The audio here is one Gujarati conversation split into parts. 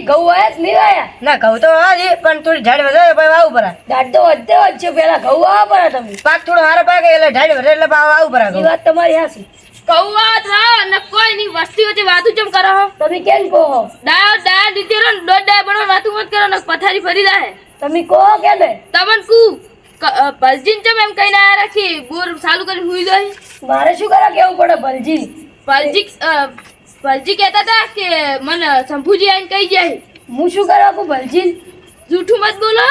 પછી ઘઉં આયા જ નહીં આયા ના ઘઉં તો હા જી પણ થોડી ઝાડ વધારે પછી વાવું પરા ઝાડ તો વધતે વધશે પેલા ઘઉં આવા પડે તમે પાક થોડો હારો પાકે એટલે ઝાડ વધારે એટલે પાક વાવું પરા એ વાત તમારી હાસી કૌવા થાવ અને કોઈ નહીં વસ્તી વચ્ચે વાતું ચમ કરો હો? તમે કેમ કહો ડાયો ડાયો દીધી રો ને દોઢ ડાયો બનો વાતું મત કરો ને પથારી ફરી જાય તમે કહો કે ને તમન કુ ભલજીન ચમ એમ કહીને આયા રાખી બોર ચાલુ કરી હુઈ જાય મારે શું કરા કેવું પડે ભલજી ભલજી ભલજી કહેતા હતા કે મને શંભુજી આવીને કહી જાય. હું શું કરવા આપું ભલજી? જૂઠું મત બોલો.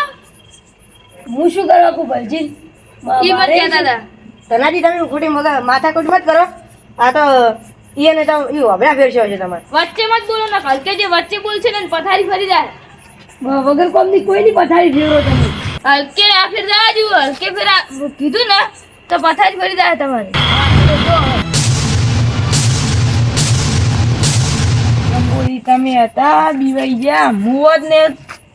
હું શું કરવા આપું ભલજી? એ મત કહેતા હતા. તનાજી તમે ખોટી મગા માથા કુટ મત કરો. આ તો ઈ ને તો ઈ હબળા ફેરશો છે તમારે. વચ્ચે મત બોલો ને હલકે જે વચ્ચે બોલશે ને પથારી ફરી જાય. વગર કોમની કોઈની પથારી ફેરવો તમે. હલકે આ ફેર જવા હલકે ફેર કીધું ને તો પથારી ફરી જાય તમારી. તમે હતા બીવાઈ ગયા મુવત ને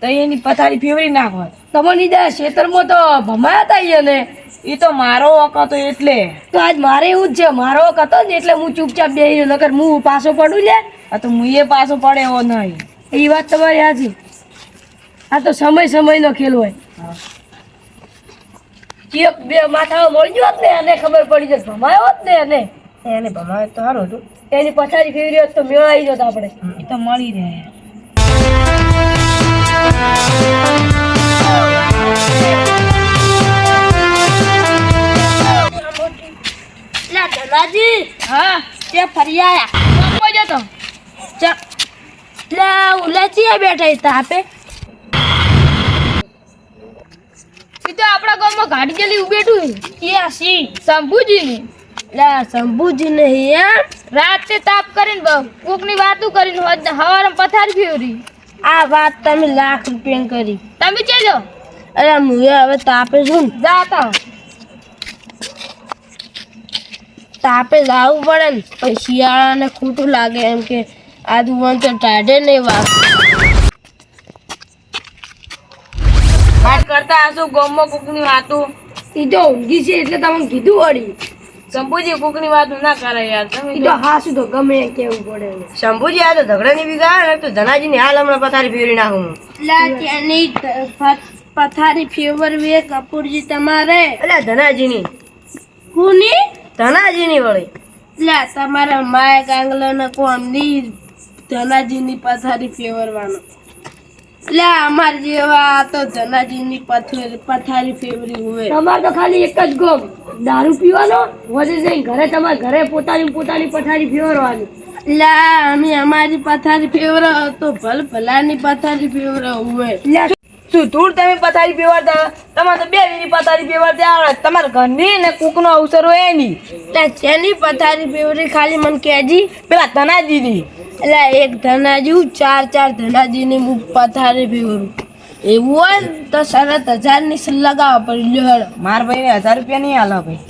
તો એની પથારી ફેવરી નાખો તમને દા ખેતરમાં તો ભમાયા હતા ઈ એ તો મારો હક હતો એટલે. તો આજ મારે એવું જ છે મારો હક હતો ને એટલે હું ચૂપચાપ બેહી રહ્યો નકર હું પાછો પડું ને? આ તો હું એ પાછો પડે એવો નહીં. એ વાત તમારી હાજી આ તો સમય સમયનો ખેલ હોય. એક બે માથાઓ મળી ગયો ને એને ખબર પડી જશે ભમાયો જ ને એને. એને ભમાવે તો સારું હતું. એની પથારી ફેરવી હોત તો મેળ આવી જત આપણે. એ તો મળી રહે. લા ધનાજી હા? તે ફરી જતો ચા બેઠા ઈ તાપે તો આપણા ગામમાં ગાડી ચલી ઉભેટું એ સી શંભુજીની લા શંભુજીને યાર રાતે તાપ કરીને બહુ કોકની વાતું કરીને હોદ હવારે પથારી ફેવરી. આ વાત તમે લાખ રૂપિયા કરી. તમે ચેલો અરે મુએ હવે તાપે છું જાતા તાપે લાવવું પડે ને પછી શિયાળાને ખોટું લાગે એમ કે આ વન તો ટાઢે નહીં વાત વાત કરતા હશો ગોમમાં કોકની વાતો. સીધો તો ઊંઘી છે એટલે તમને કીધું વળી. શંભુજી કોકની વાત ના કરે યાર. તમે તો હાસું તો ગમે કેવું પડે શંભુજી આ તો ઝઘડા ની ગાળ ને તો ધનાજીની હાલ હમણાં પથારી ફેરવી નાખું હું. લા ત્યાંની પથારી ફેરવી કપૂરજી તમારે. એટલે ધનાજીની. કોની? ધનાજીની વળી. લા તમારા માય કાંગલાના કોમની ધનાજીની પથારી ફેવરવાનો લા અમાર જેવા તો ધનાજીની પથારી પથારી ફેવરી હોય. તમારે તો ખાલી એક જ ગોમ. દારૂ પીવાનો વધે જઈ ઘરે તમારે ઘરે પોતાની પોતાની પથારી ફેવરવાની. લા અમે અમારી પથારી ફેવરો તો ભલ ભલાની પથારી ફેવરો હોય. ધૂળ તમે પથારી પીવાડતા તમારે તો બે વીરી પથારી પીવાડતા આવડે. તમારા ઘરની ને કૂકનો અવસર હોય એની. લા જેની પથારી ફેવરી ખાલી મને કહેજી. પેલા ધનાજીની એટલે એક ધનાજી ચાર ચાર ધનાજીની હું પથારી ફેવરું એવું હોય તો શરત હજારની લગાવવા પડી લ્યો માર ભાઈને હજાર રૂપિયા નહીં આલો ભાઈ.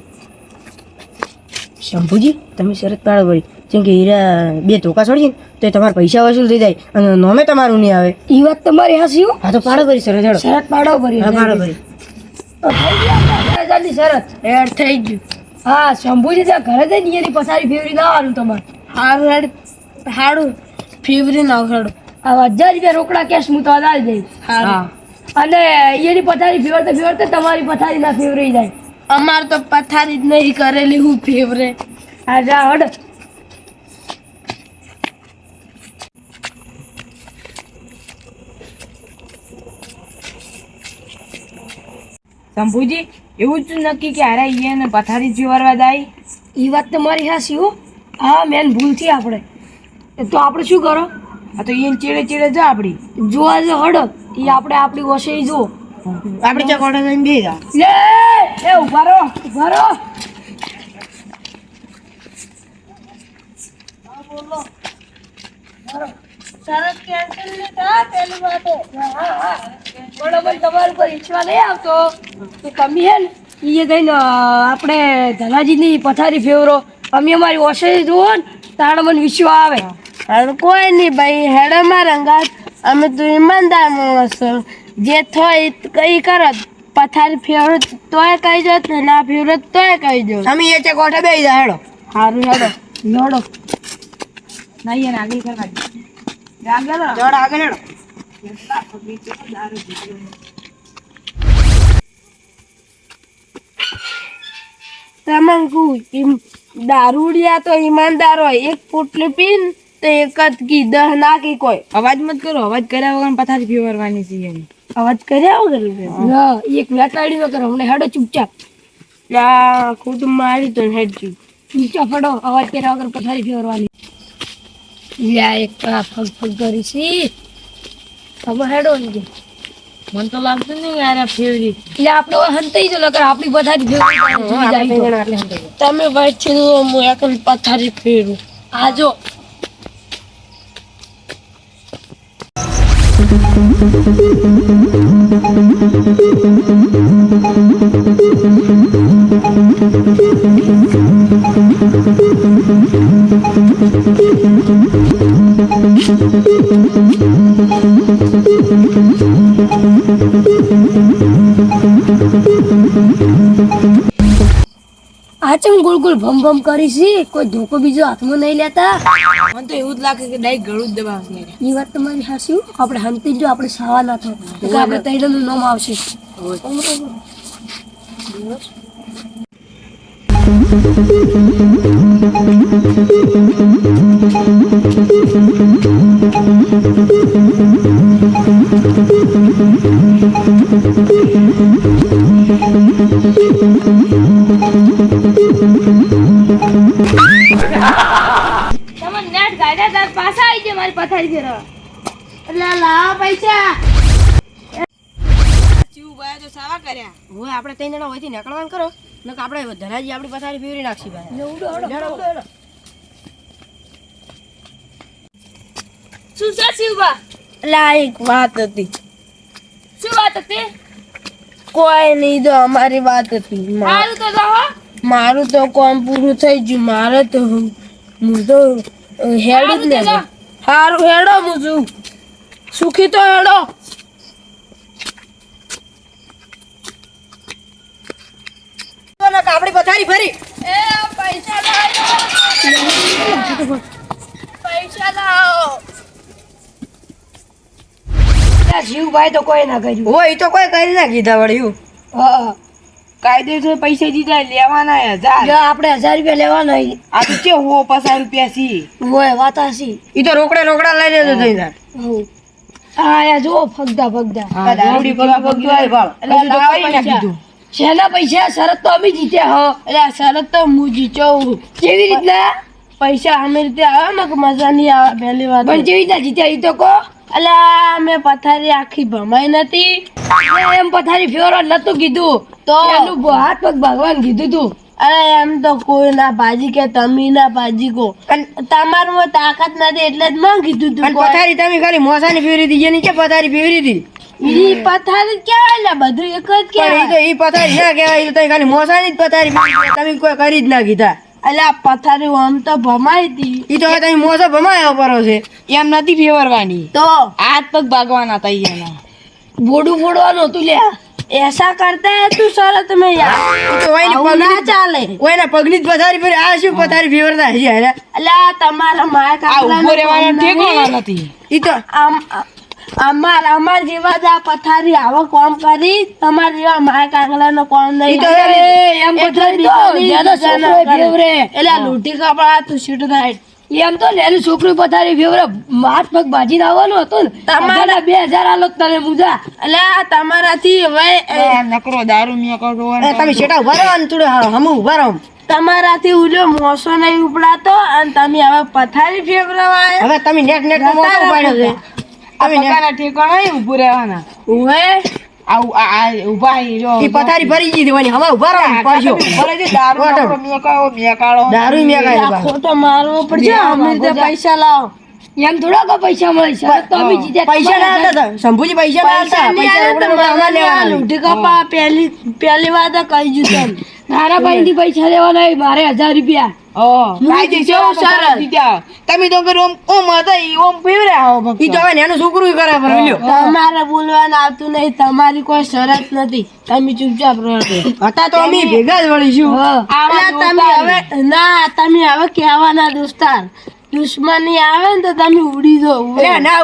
શંભુજી તમે શરત પાડો વળી. જેમ કે હીરા બે ધોકા છોડીએ ને. તો તમારા પૈસા વસૂલ થઈ જાય અને નોમે તમારું નહીં આવે. એ વાત તમારી હાસી હા. તો પાડો ભરી સર હેડો. શરત પાડો ભરી પાડો ભરી હજારની શરત. એડ થઈ ગયું. હા શંભુજી ત્યાં ઘરે જઈને એની પસારી ફેવરી લાવવાનું તમારે. હારું હેડ હાડું ફેવરી ના હેડો આ હજાર રૂપિયા રોકડા કેશ હું તો અદાલ જઈશ. હારું. અને એની પથારી ફેવરતે ફેવરતે તમારી પથારી ના ફેવરી જાય. અમાર તો પથારી જ નહીં કરેલી હું ફેવરે. હા જા હડ. શંભુજી એવું જ નક્કી કે હારે એને પથારી જીવરવા દાય એ વાત તમારી હા શિવ હા. મેન ભૂલથી આપણે તો આપણે શું કરો? આ તો એને ચીડે ચીડે જા આપડી. જોવા જ હડક એ આપણે આપણી વસે જો આપણે ચા કોટા જઈને બે જા. લે! એ ઊભા રહો ઊભા રહો. શરત કેન્સલ ને થા પેલું વાતે. બરોબર તમારા ઉપર ઈચ્છવા નહીં આવતો તો તમે હે ને એ જઈને આપણે ધનાજીની પથારી ફેવરો. અમે અમારી ઓસરી જુઓ ને તાણ મને વિશ્વ આવે. હારું કોઈ નહીં ભાઈ હેડો માં રંગાત. અમે તો ઈમાનદાર માણસ જે થાય કઈ કરો. પથારી ફેવરો તોય કહી દો ના ફેવરો તોય કહી દો. અમે એ છે કોઠે બેસી જાય હેડો. સારું હેડો. હેડો. નહીં એને આગળ કરવા જડ આગળ હેડો. તમે દારૂડિયા તો ઈમાનદાર હોય. એક પોટલી પીન તો એક જ કી દહ નાખી કી કોઈ. અવાજ મત કરો અવાજ કર્યા વગર પથારી ફેરવાની છે એમ. અવાજ કર્યા વગર એક વેટાડી નો કરો હમણાં હેડો ચૂપચાપ. ખુદ મારી તો હેડ ચૂપ ચૂપચાપ હડો અવાજ કર્યા વગર પથારી ફેરવાની. લ્યા એક તો આ ફગ ફગ કરી છે. હવે હેડો ને મને તો લાગતું નહીં યાર આ ફેવરી એટલે આપણે હંતાઈ જો લગર આપણી પથારી ફેરવાની તમે ભાઈ છે હું એકલ પથારી ફેરું. આ જો. આ ચમ ગોળ ગોળ ભમ ભમ કરી છે. કોઈ ધોકો બીજો હાથમાં નહીં લેતા. મને તો એવું જ લાગે કે ડાઈ ગળું જ દબાવશે એ વાત તમારી હાસી આપણે હંતી જો આપણે સાવા ના એટલે આપણે તૈયારનું નામ આવશે. તમે નેટ ગાડ્યા તાર પાછા આવી જાય મારી પથારી ફેરવા એટલે લાવ પૈસા. ચીવું તો સાવા કર્યા. હવે આપણે ત્રણ જણા હોયથી નીકળવાનું કરો નકર આપણે ધરાજી આપણી પથારી ફેરવી નાખશી ભાઈ. શું છે શિવબા? એટલે એક વાત હતી. શું વાત હતી? કોઈ નહીં તો અમારી વાત હતી. મારું તો મારું તો કોમ પૂરું થઈ ગયું. મારે તો હું તો હેડ જ ને સારું હેડો હું છું. સુખી તો હેડો. આપણી પથારી ફરી. એ પૈસા લાવો. પૈસા લાવો. શિવભાઈ તો કોઈ ના કર્યું. હોય તો કોઈ કરી ના કીધા વળ્યું હા. કાયદેસર પૈસા દીધા લેવાના હજાર. જો આપણે હજાર રૂપિયા લેવાના હોય. આ તો કે હો પચાસ રૂપિયા સી હોય વાતા સી એ તો રોકડે રોકડા લઈ લેજો થઈ જાય આયા જો ફગદા ફગદા. આ દારૂડી ફગદા પગ્યું હોય ભાવ એટલે પૈસા. શેના પૈસા? શરત તો અમે જીત્યા હો. એટલે આ શરત તો હું જીચવું કેવી રીતના? પૈસા અમે રીતે આવે ને કે મજા નહીં આવે પહેલી વાત પણ કેવી રીતના જીત્યા એ તો કહો. અલા મેં પથારી આખી ભમાઈ નથી. એમ પથારી ફેરો નતું કીધું. તો? એનું હાથ પગ ભગવાન કીધું તું. અરે એમ તો કોઈ ના ભાજી કે તમે ના ભાજી કો. તમારું તાકાત નથી એટલે જ માં કીધું તું પથારી તમે ખાલી મોસાની ફેરી હતી એની કે પથારી ફેરી હતી ઈ પથારી કેવાય ને બધું એક જ કેવાય તો ઈ પથારી ના કેવાય તો ખાલી મોસાની જ પથારી તમે કોઈ કરી જ ના કીધા. એટલે આ પથારી આમ તો ભમાઈ હતી ઈ તો તમે મોસો ભમાયો પરો છે એમ નથી ફેવરવાની તો? હાથ પગ ભાગવાના એના બોડું બોડવાનું હતું લ્યા. એસા કરતા હે તું સાલા તમે યાર. તો ઓયને પગ ચાલે. ઓયને પગની જ પથારી પર આ શું પથારી ફેવર ના હે અરે અલા તમારા માયા કાકા આ ઊભો રહેવાનો નથી. ઈ તો આમ અમાર અમાર જેવા જ આ પથારી આવો કોમ કરી તમાર જેવા માય કાગલા નો કોમ નહીં. તો એમ પથારી તો જેનો સોફો ફેવરે. એલા લૂટી કપડા તું શીટ થાય. એમ તો નેનું છોકરું પથારી ફેવરે હાથ પગ ભાજીને આવવાનું હતું તમારા બે હજાર આલો તને મુજા એટલે તમારાથી હવે એ, નકરો દારૂ મિયા કરો તમે શેટા ઊભા રહો ને થોડું હમ ઊભા રહો. તમારાથી ઉલ્યો મોસો નહીં ઉપડાતો અને તમે હવે પથારી ફેવરવા હવે તમે નેટ નેટ મોટો ઉપાડ્યો છે. તમે ઠેકાણા નહીં ઉભું રહેવાના. ઉવે પથારી ભરી ગઈ દેવાની હવે ઊભા રહો દારૂ મેકાળો ખોટો મારવો પડશે. અમે પૈસા લાવો. એમ થોડા કો પૈસા મળે? શરત તો અમે જીત્યા. પૈસા ના હતા શંભુજી પૈસા ના આલતા પૈસા રોકડા રોકડા અમારે લેવાના. લૂંટી કપા પહેલી પહેલી વાત કહી તને. તારા ભાઈ થી પૈસા લેવાના મારે હજાર રૂપિયા. ઓ કાયદેસર કેવું સરસ. પથારી દીધા. તમે તો ઓમ ઓમ હતા ઈ ઓમ ફેવરે ઈ તો હવે નાનું છોકરું કરે પર તમારે બોલવાનું આવતું નહીં. તમારી કોઈ શરત નથી. તમે ચૂપચાપ રહો હતા તો અમે ભેગા જ વળીશું. તમે હવે ના તમે હવે કહેવાના દોસ્તાર. દુશ્મની આવે ને તો તમે ઉડી ના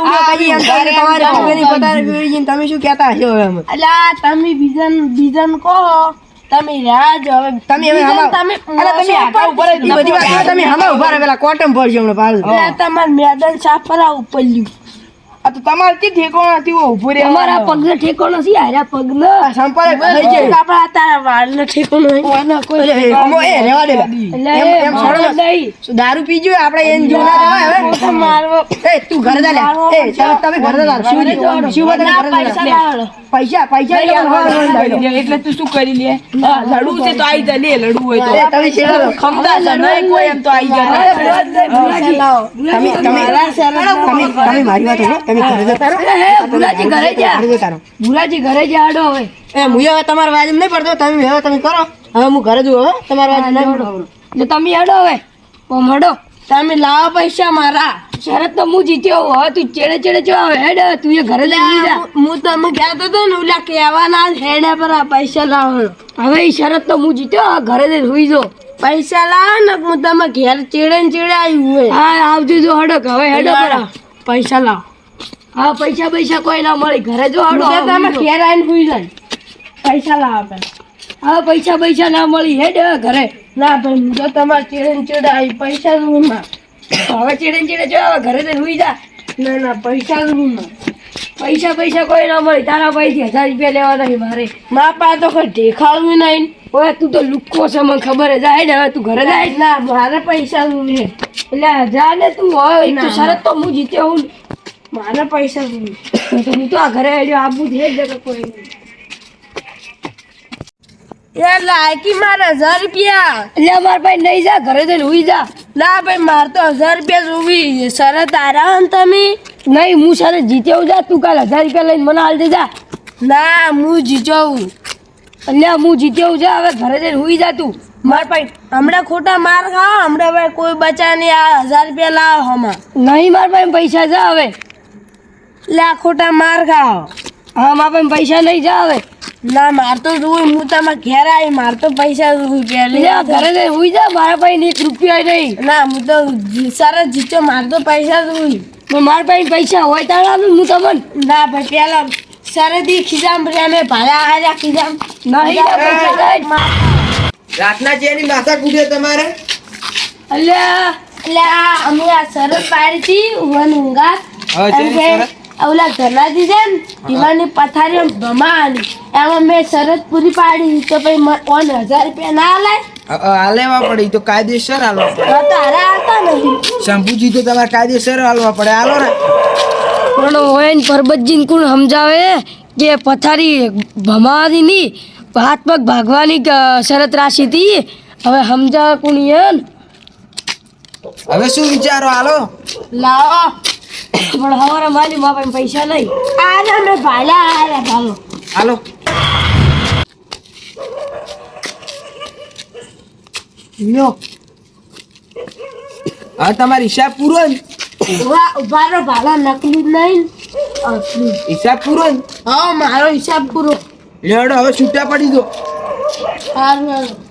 તમારી જઈને તમે શું કહેતા હશો એટલે તમે બીજાને બીજાને કહો. તમે રાહ જો હવે. તમે હવે હમા- તમે અલા, તમે આખા ઉપર જ બધી વાત તમે હમા ઊભા રહો, પેલા કોટમ પડશે હમણાં. એટલે તમારે મેદાન સાફ કરાવવું પડ્યું. આ તો તમારે ઠેકોણા. તમારા પગને ઠેકો નથી હાર્યા પગને. સંપર્ક થઈ જાય. આપણા તારા વાળને ઠેકો નહીં એટલે એ અમો એ રહેવા દે. એમ એમ મારો નહીં. દારૂ પીજો આપણે એને જેવું ના રહેવાય મારવો એ તું ઘરે જા લે. એ તમે તમે ઘરે જા શિવજી શિવજી તમે ઘરે પૈસા પૈસા આવો, આવો, આવો, આવો. એટલે તું શું કરી લે? લડવું છે તો આઈ જા લે લડવું હોય તો. તમે શેરો ખમતા છે? નહીં કોઈ એમ તો આઈ જા તમે તમે તમે તમે મારી વાત સાંભળો. તમે ઘરે જતા. ઘરે જા. ઘરે જા આડો હવે. એ હું હવે તમારા વાજમ નહીં પડતો તમે હવે તમે કરો. હવે હું ઘરે જઉં તમારા વાજમ નહીં પડતો. એટલે તમે આડો હવે ઓમ હડો. તમે લાવો પૈસા મારા. શરત તો હું જીત્યો હવે તું ચેડે ચેડે ચો હવે હેડ તું એ ઘરે લઈ જા. હું તમે કહેતો હતો ને ઓલા કહેવાના હેડે પર આ પૈસા લાવો. હવે એ શરત તો હું જીત્યો આ ઘરે જઈને સુઈ જો પૈસા લાવો ને હું તમે ઘેર ચેડે ને ચેડે આવ્યું હા આવજો જો હડો કે હવે હેડો પરા. પૈસા લાવો. હા પૈસા પૈસા કોઈ ના મળી. ઘરે જો તમે ઘેર આવીને સુઈ જાય. પૈસા લાવો પેલા હા પૈસા પૈસા ના મળી. હેડ ઘરે. ના ભાઈ જો તમારે ચેડે ને ચેડે આવી પૈસા રૂમમાં હવે ચેડે ચીડે જો ઘરે તો સુઈ જા. ના ના પૈસા રૂમમાં પૈસા પૈસા કોઈ ના મળી. તારા ભાઈથી હજાર રૂપિયા લેવા નહીં મારે. મા પા તો કોઈ દેખાડવું નહીં. ઓય તું તો લુક્કો છે મને ખબર જ ને હવે તું ઘરે જાય. ના મારે પૈસા રૂમ એટલે હજાર ને તું. હોય તો શરત તો હું જીત્યો હું. મારે પૈસા હું તો આ ઘરે હેડ્યો આબુ જ હેડ કોઈ નહીં. એ લાયકી મારે હજાર રૂપિયા. એટલે મારા ભાઈ નહીં જા ઘરે જઈને ઉઈ જા. ના ભાઈ મારે તો હજાર રૂપિયા જોવી શરત આરા ને તમે. નહીં હું સરે જીત્યો જા. તું કાલ હજાર રૂપિયા લઈને મને હાલ દેજા. ના હું જીતવું. અલ્યા હું જીત્યો જા. હવે ઘરે જઈને હુઈ જા તું. માર ભાઈ હમણાં ખોટા માર ખાઓ હમણાં ભાઈ કોઈ બચા નહીં. આ હજાર રૂપિયા લાવો હમણાં. નહીં માર ભાઈ પૈસા જા હવે. એટલે આ ખોટા માર ખાઓ. હા મારા ભાઈ પૈસા નહીં જાવે ના માર તો જોવું હું તમારા ઘેર આવી માર તો પૈસા જોઈ એટલે ઘરે જઈ હુઈ જા મારા ભાઈ એક રૂપિયા નહીં. ના હું તો સારા સરસ જીત્યો માર તો પૈસા જોઈ મારા પાસે પૈસા હોય તારે હું તમને. ના ભાઈ પેલા સરદી ખીજામ મેં ભાડા હાજા ખીજામ નહીં પૈસા રાતના ચેની માથા કૂટે તમારે? અલ્યા. અલ્યા આ અમે આ સરસ પાડી હતી વન ઊંઘાત ઓલા ધનાજી દીધે ને દીવાની પથારીઓ ભમાવાની એમાં મેં શરત પૂરી પાડી તો પછી મ- ઓન હજાર રૂપિયા ના અ, હાલેવા પડે તો કાયદેસર હાલવા પડે. તારા હાલતા નથી. શંભુજી તો તમારે કાયદેસર હાલવા પડે. હાલો ને પણ હોય ને પરબતજીને કોણ સમજાવે કે પથારી ભમાવાની નહીં? હાથ પગ ભાગવાની શરત રાશી હતી. હવે સમજાવે કોણ યન હવે શું વિચારો? હાલો. લાવો. પણ હવારે મારી મા પાસે પૈસા નહીં. આ ને ભાલા આયા હાલો ભાલો. હાલો. લ્યો. હવે તમારી હિસાબ પૂરો ને? ઊભા ઊભા રહો ભાડા નકલી નહીં. હિસાબ પૂરો ને? હા મારો હિસાબ પૂરો. લેડો હવે છૂટા પડી દો સારું.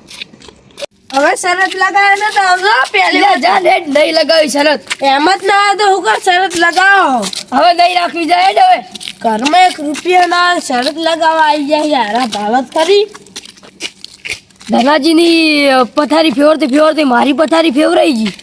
હવે શરત લગાવે ને તો આવજો પહેલી જા ને નહીં લગાવી શરત. એમ જ ના તો હું કર શરત લગાવો? હવે નહીં રાખવી જાય ને હવે. ઘરમાં એક રૂપિયા ના શરત લગાવવા આવી જાય યાર ભાવત ખરી. ધનાજીની પથારી ફેવરતી ફેવરતી મારી પથારી ફેવરાઈ ગઈ.